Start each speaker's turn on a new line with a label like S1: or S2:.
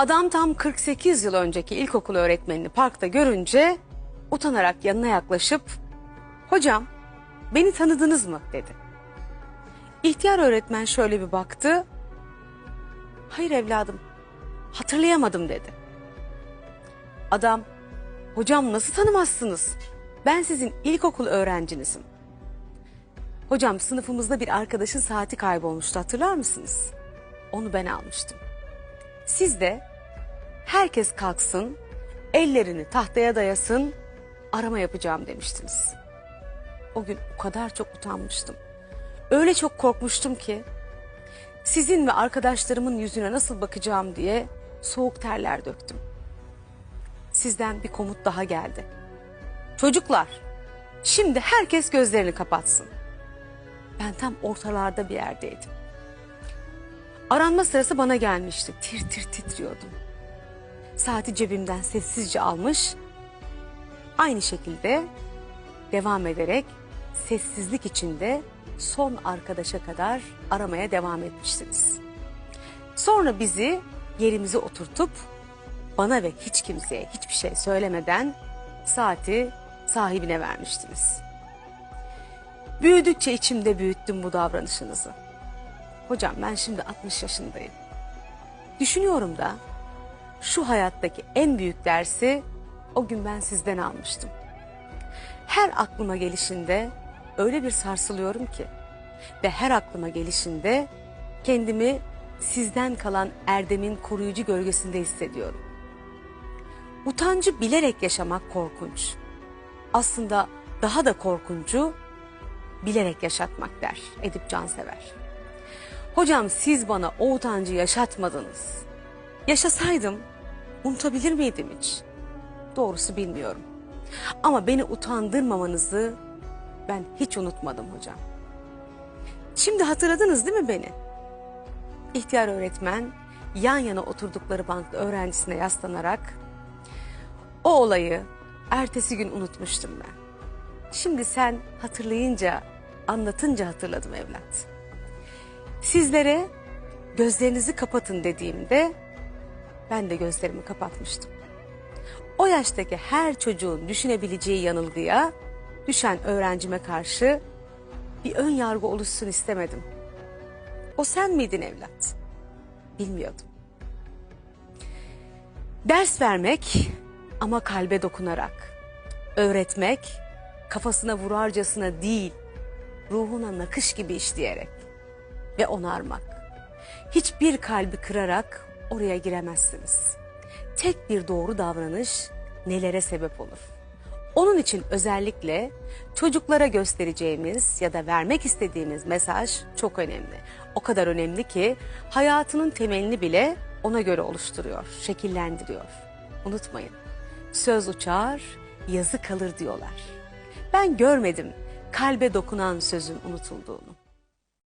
S1: Adam tam 48 yıl önceki ilkokul öğretmenini parkta görünce utanarak yanına yaklaşıp "Hocam, beni tanıdınız mı?" dedi. İhtiyar öğretmen şöyle bir baktı. "Hayır evladım, hatırlayamadım." dedi. Adam, "Hocam nasıl tanımazsınız? Ben sizin ilkokul öğrencinizim." Hocam sınıfımızda bir arkadaşın saati kaybolmuştu hatırlar mısınız? Onu ben almıştım. Siz de herkes kalksın, ellerini tahtaya dayasın, arama yapacağım demiştiniz. O gün o kadar çok utanmıştım. Öyle çok korkmuştum ki sizin ve arkadaşlarımın yüzüne nasıl bakacağım diye soğuk terler döktüm. Sizden bir komut daha geldi. Çocuklar, şimdi herkes gözlerini kapatsın. Ben tam ortalarda bir yerdeydim. Aranma sırası bana gelmişti. Tir tir titriyordum. Saati cebimden sessizce almış. Aynı şekilde devam ederek sessizlik içinde son arkadaşa kadar aramaya devam etmiştiniz. Sonra bizi yerimize oturtup bana ve hiç kimseye hiçbir şey söylemeden saati sahibine vermiştiniz. Büyüdükçe içimde büyüttüm bu davranışınızı. Hocam ben şimdi 60 yaşındayım. Düşünüyorum da şu hayattaki en büyük dersi o gün ben sizden almıştım. Her aklıma gelişinde öyle bir sarsılıyorum ki ve her aklıma gelişinde kendimi sizden kalan Erdem'in koruyucu gölgesinde hissediyorum. Utancı bilerek yaşamak korkunç. Aslında daha da korkuncu bilerek yaşatmak der Edip Cansever. Hocam siz bana o utancı yaşatmadınız. Yaşasaydım unutabilir miydim hiç? Doğrusu bilmiyorum. Ama beni utandırmamanızı ben hiç unutmadım hocam. Şimdi hatırladınız değil mi beni? İhtiyar öğretmen yan yana oturdukları bankta öğrencisine yaslanarak o olayı ertesi gün unutmuştum ben. Şimdi sen hatırlayınca, anlatınca hatırladım evlat. Sizlere gözlerinizi kapatın dediğimde ben de gözlerimi kapatmıştım. O yaştaki her çocuğun düşünebileceği yanılgıya düşen öğrencime karşı bir ön yargı oluşsun istemedim. O sen miydin evlat? Bilmiyordum. Ders vermek ama kalbe dokunarak. Öğretmek kafasına vurarcasına değil, ruhuna nakış gibi işleyerek ve onarmak. Hiçbir kalbi kırarak oraya giremezsiniz. Tek bir doğru davranış nelere sebep olur? Onun için özellikle çocuklara göstereceğimiz ya da vermek istediğimiz mesaj çok önemli. O kadar önemli ki hayatının temelini bile ona göre oluşturuyor, şekillendiriyor. Unutmayın, söz uçar, yazı kalır diyorlar. Ben görmedim kalbe dokunan sözün unutulduğunu.